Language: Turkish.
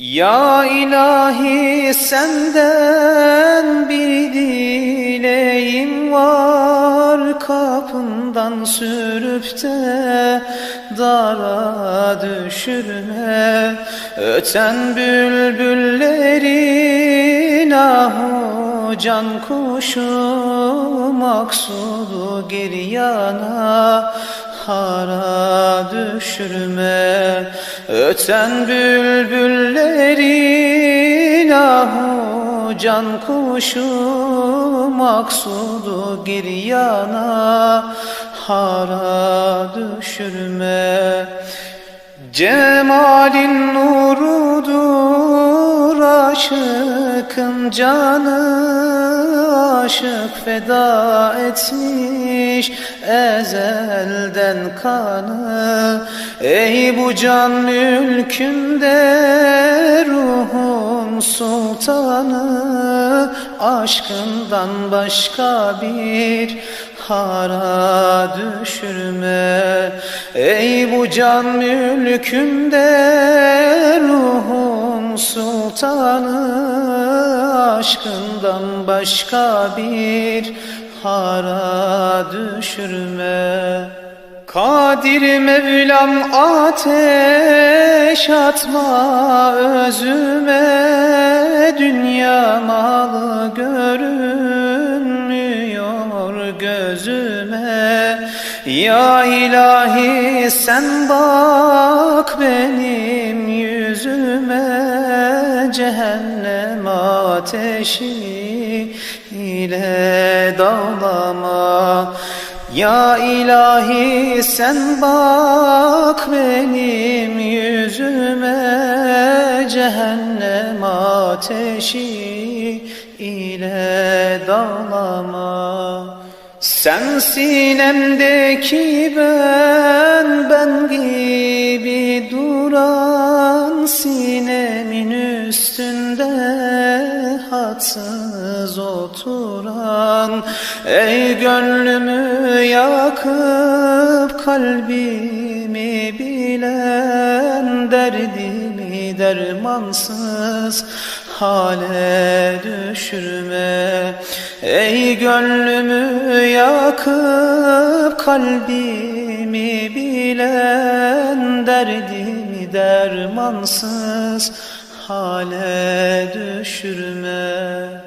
Ya ilahi senden bir dileğim var. Kapından sürüp de dara düşürme. Öten bülbüllerin ahu can kuşu maksudu giryana hara düşürme. Öten bülbüllerin ahu can kuşu maksudu giryana hara düşürme. Cemalin nurudur aşıkın canı Aşık feda etmiş ezelden kanı. Ey bu can mülkünde ruhun sultanı Aşkından başka bir hara düşürme. Ey bu can mülkünde ruhun sultanı Aşkından başka bir hara düşürme. Kadir Mevlam ateş atma özüme. Dünya malı görünmüyor gözüme. Ya ilahi sen bak ateşi ile dağlama. Ya ilahi sen bak benim yüzüme Cehennem ateşi ile dağlama. Sen sinemdeki ben, ben üstünde hatsız oturan Ey gönlümü yakıp kalbimi bilen Derdimi dermansız hale düşürme. Ey gönlümü yakıp kalbimi bilen Derdimi dermansız hale düşürme